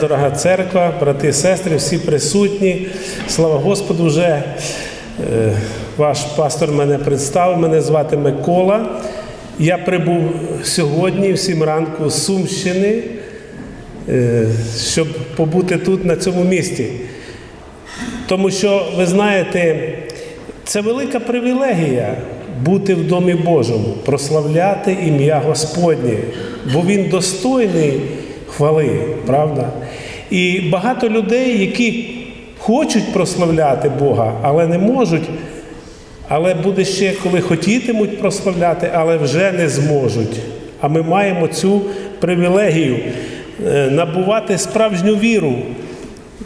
дорога церква, брати сестри, всі присутні. Слава Господу, вже е, ваш пастор мене представив. Мене звати Микола. Я прибув сьогодні, в сім ранку з Сумщини, е, щоб побути тут, на цьому місці. Тому що, ви знаєте, це велика привілегія бути в Домі Божому, прославляти ім'я Господнє, бо Він достойний хвали, правда? І багато людей, які хочуть прославляти Бога, але не можуть, але буде ще, коли хотітимуть прославляти, але вже не зможуть. А ми маємо цю привілегію е, набувати справжню віру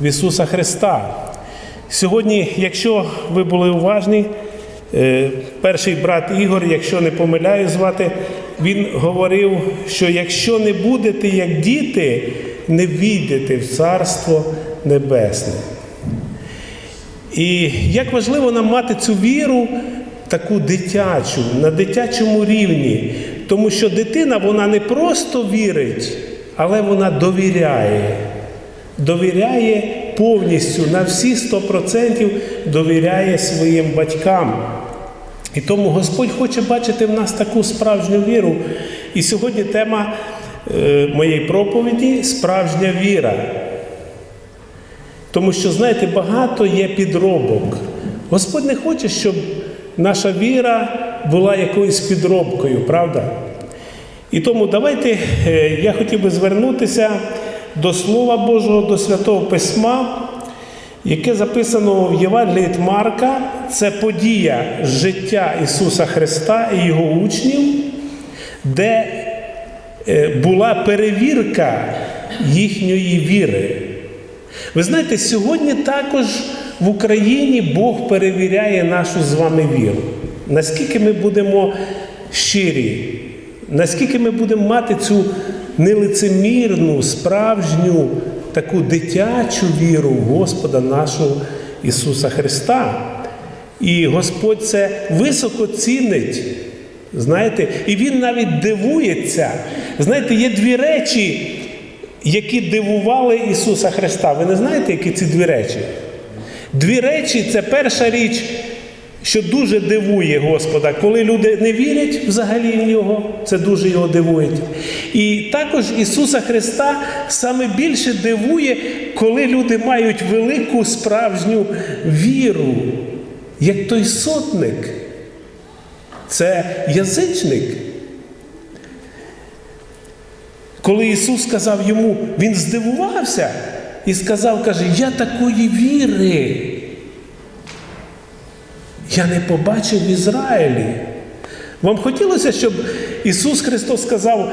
в Ісуса Христа. Сьогодні, якщо ви були уважні, е, перший брат Ігор, якщо не помиляю звати, він говорив, що якщо не будете як діти, не війдете в Царство Небесне. І як важливо нам мати цю віру, таку дитячу, на дитячому рівні, тому що дитина вона не просто вірить, але вона довіряє. Довіряє повністю на всі 100% довіряє своїм батькам. І тому Господь хоче бачити в нас таку справжню віру. І сьогодні тема е, моєї проповіді справжня віра. Тому що, знаєте, багато є підробок. Господь не хоче, щоб наша віра була якоюсь підробкою, правда? І тому давайте е, я хотів би звернутися до Слова Божого, до Святого Письма, яке записано в Євангелії Марка. Це подія життя Ісуса Христа і Його учнів, де е, була перевірка їхньої віри. Ви знаєте, сьогодні також в Україні Бог перевіряє нашу з вами віру. Наскільки ми будемо щирі, наскільки ми будемо мати цю нелицемірну, справжню, таку дитячу віру в Господа нашого Ісуса Христа. І Господь це високо цінить. Знаєте, і Він навіть дивується. Знаєте, є дві речі, які дивували Ісуса Христа. Ви не знаєте, які ці дві речі? Дві речі це перша річ, що дуже дивує Господа, коли люди не вірять взагалі в нього, це дуже його дивує. І також Ісуса Христа саме більше дивує, коли люди мають велику справжню віру, як той сотник. Це язичник. Коли Ісус сказав йому, Він здивувався і сказав, каже, я такої віри. Я не побачив в Ізраїлі. Вам хотілося, щоб Ісус Христос сказав,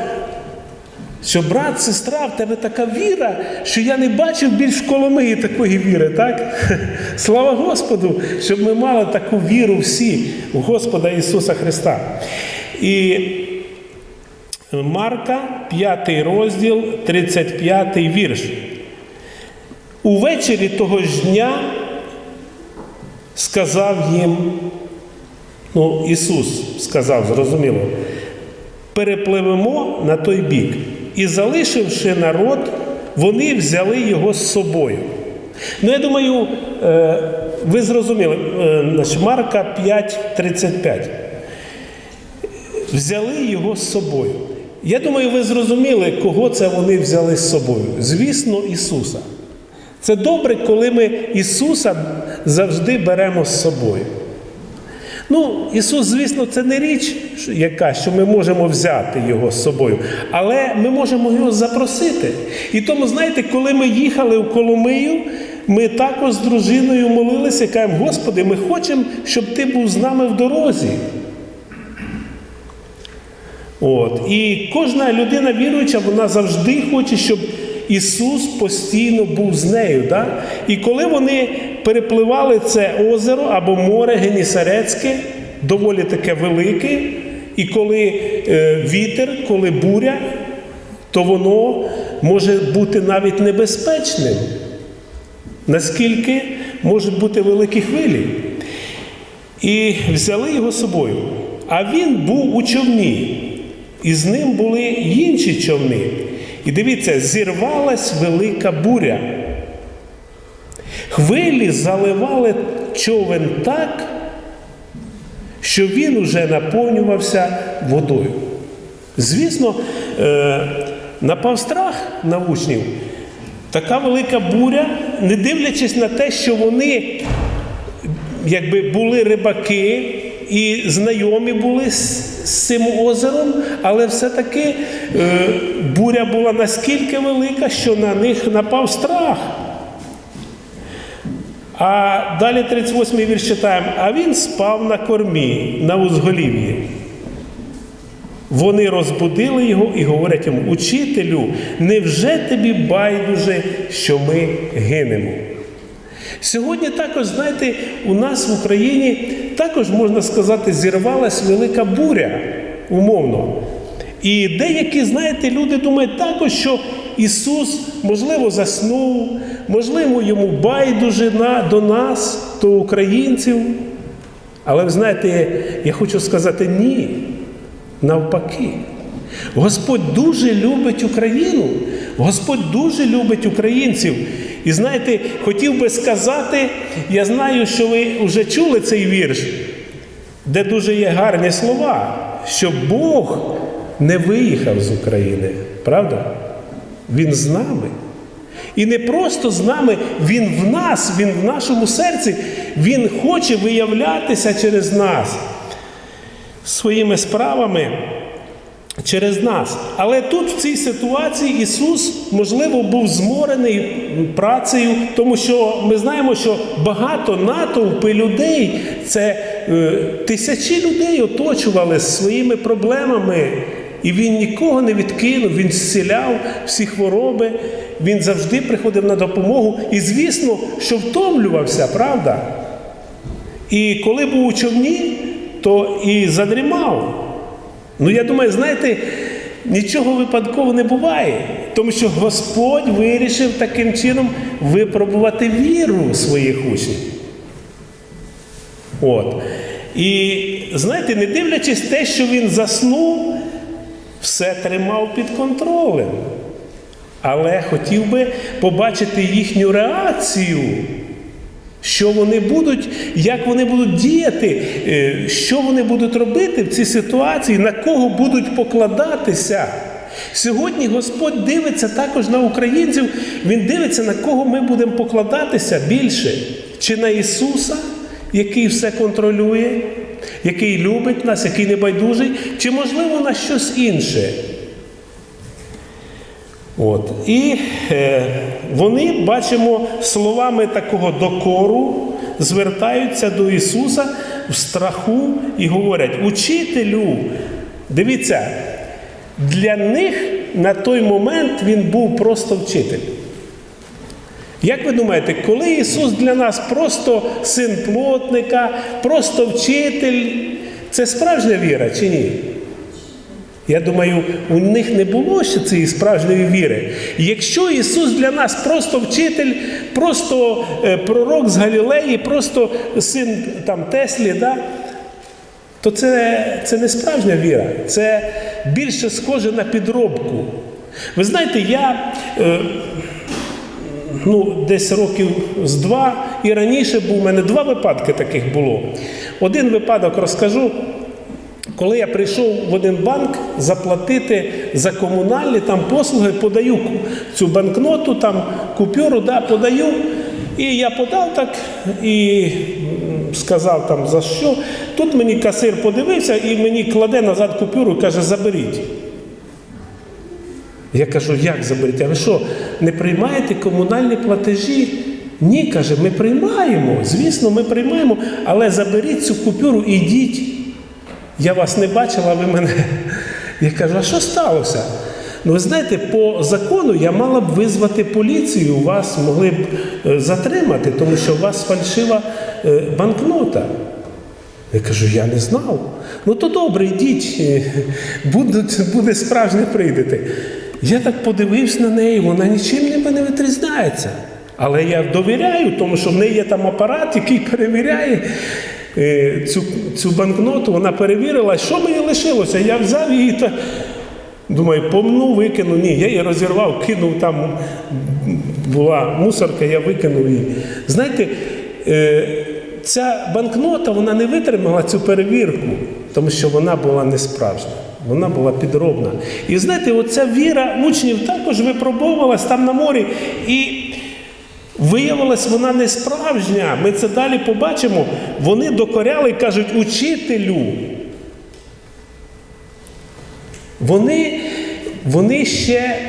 що брат, сестра, в тебе така віра, що я не бачив більш в Коломиї такої віри, так? Слава Господу, щоб ми мали таку віру всі в Господа Ісуса Христа. І Марка, 5 розділ, 35 вірш. Увечері того ж дня сказав їм, ну, Ісус сказав, зрозуміло, перепливемо на той бік. І залишивши народ, вони взяли його з собою. Ну, я думаю, е, ви зрозуміли, е, Марка 5,35. Взяли його з собою. Я думаю, ви зрозуміли, кого це вони взяли з собою. Звісно, Ісуса. Це добре, коли ми Ісуса завжди беремо з собою. Ну, Ісус, звісно, це не річ, яка, що ми можемо взяти Його з собою, але ми можемо його запросити. І тому, знаєте, коли ми їхали в Коломию, ми також з дружиною молилися і кажемо, Господи, ми хочемо, щоб Ти був з нами в дорозі. От. І кожна людина віруюча, вона завжди хоче, щоб Ісус постійно був з нею. Да? І коли вони перепливали це озеро або море Генісарецьке, доволі таке велике, і коли е, вітер, коли буря, то воно може бути навіть небезпечним. Наскільки можуть бути великі хвилі. І взяли його з собою. А він був у човні, і з ним були інші човни. І дивіться, зірвалась велика буря. Хвилі заливали човен так, що він уже наповнювався водою. Звісно, е, напав страх на учнів. Така велика буря, не дивлячись на те, що вони якби були рибаки і знайомі були з, цим озером, але все-таки е, буря була наскільки велика, що на них напав страх. А далі 38-й вірш читаємо, а він спав на кормі, на узголів'ї. Вони розбудили його і говорять йому: Учителю, невже тобі байдуже, що ми гинемо? Сьогодні також, знаєте, у нас в Україні також, можна сказати, зірвалась велика буря, умовно. І деякі, знаєте, люди думають також, що Ісус, можливо, заснув, можливо, йому байдуже до нас, до українців. Але ви знаєте, я хочу сказати ні. Навпаки. Господь дуже любить Україну, Господь дуже любить українців. І знаєте, хотів би сказати, я знаю, що ви вже чули цей вірш, де дуже є гарні слова, що Бог не виїхав з України, правда? Він з нами. І не просто з нами, Він в нас, Він в нашому серці, Він хоче виявлятися через нас своїми справами через нас. Але тут, в цій ситуації, Ісус, можливо, був зморений працею, тому що ми знаємо, що багато натовпи людей, це е, тисячі людей оточували своїми проблемами. І він нікого не відкинув, він зціляв всі хвороби, він завжди приходив на допомогу. І, звісно, що втомлювався, правда? І коли був у човні, то і задрімав. Ну, я думаю, знаєте, нічого випадково не буває, тому що Господь вирішив таким чином випробувати віру своїх учнів. От. І знаєте, не дивлячись те, що він заснув, все тримав під контролем. Але хотів би побачити їхню реакцію. Що вони будуть, як вони будуть діяти, е, що вони будуть робити в цій ситуації, на кого будуть покладатися. Сьогодні Господь дивиться також на українців, Він дивиться, на кого ми будемо покладатися більше. Чи на Ісуса, який все контролює, який любить нас, який небайдужий, чи, можливо, на щось інше. От. І е, вони, бачимо, словами такого докору звертаються до Ісуса в страху і говорять: Учителю, дивіться, для них на той момент Він був просто вчитель. Як ви думаєте, коли Ісус для нас просто син плотника, просто вчитель, це справжня віра чи ні? Я думаю, у них не було ще цієї справжньої віри. Якщо Ісус для нас просто вчитель, просто е, пророк з Галілеї, просто син там, Теслі, да, то це, це не справжня віра, це більше схоже на підробку. Ви знаєте, я е, ну, десь років з два і раніше був у мене два випадки таких було. Один випадок розкажу. Коли я прийшов в один банк заплатити за комунальні там послуги, подаю цю банкноту, там купюру, да, подаю. І я подав так і сказав там за що. Тут мені касир подивився і мені кладе назад купюру і каже, заберіть. Я кажу, як заберіть? А ви що, не приймаєте комунальні платежі? Ні, каже, ми приймаємо. Звісно, ми приймаємо, але заберіть цю купюру і йдіть. Я вас не бачила, ви мене. Я кажу, а що сталося? Ну, ви знаєте, по закону я мала б визвати поліцію, вас могли б е, затримати, тому що у вас фальшива е, банкнота. Я кажу, я не знав. Ну то добре, йдіть, е, будуть, буде справжнє прийдете. Я так подивився на неї, вона нічим не відрізняється. Але я довіряю, тому що в неї є там апарат, який перевіряє цю цю банкноту, вона перевірила, що мені лишилося. Я взяв її та Думаю, помну, викину. Ні, я її розірвав, кинув там була мусорка, я викинув її. Знаєте, е, ця банкнота вона не витримала цю перевірку, тому що вона була не справжня. Вона була підробна. І знаєте, оця віра учнів також випробовувалась там на морі. І Виявилась вона не справжня. Ми це далі побачимо. Вони докоряли і кажуть, учителю. Вони, вони ще,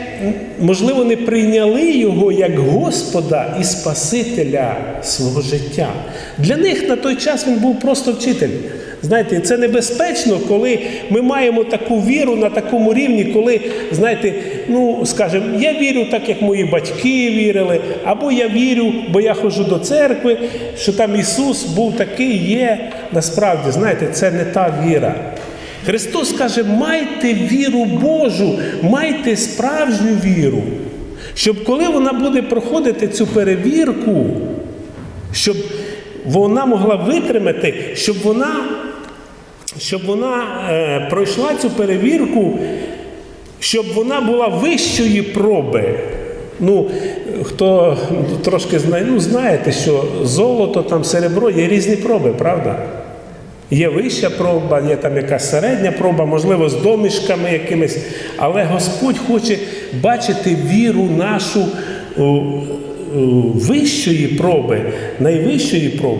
можливо, не прийняли його як Господа і Спасителя свого життя. Для них на той час він був просто вчитель. Знаєте, це небезпечно, коли ми маємо таку віру на такому рівні, коли, знаєте, ну, скажімо, я вірю так, як мої батьки вірили, або я вірю, бо я ходжу до церкви, що там Ісус був такий, є. Насправді, знаєте, це не та віра. Христос каже, майте віру Божу, майте справжню віру, щоб коли вона буде проходити цю перевірку, щоб вона могла витримати, щоб вона, щоб вона е, пройшла цю перевірку, щоб вона була вищої проби. Ну, хто трошки знає, ну знаєте, що золото, там серебро є різні проби, правда? Є вища проба, є там якась середня проба, можливо, з домішками якимись. Але Господь хоче бачити віру нашу вищої проби, найвищої проби.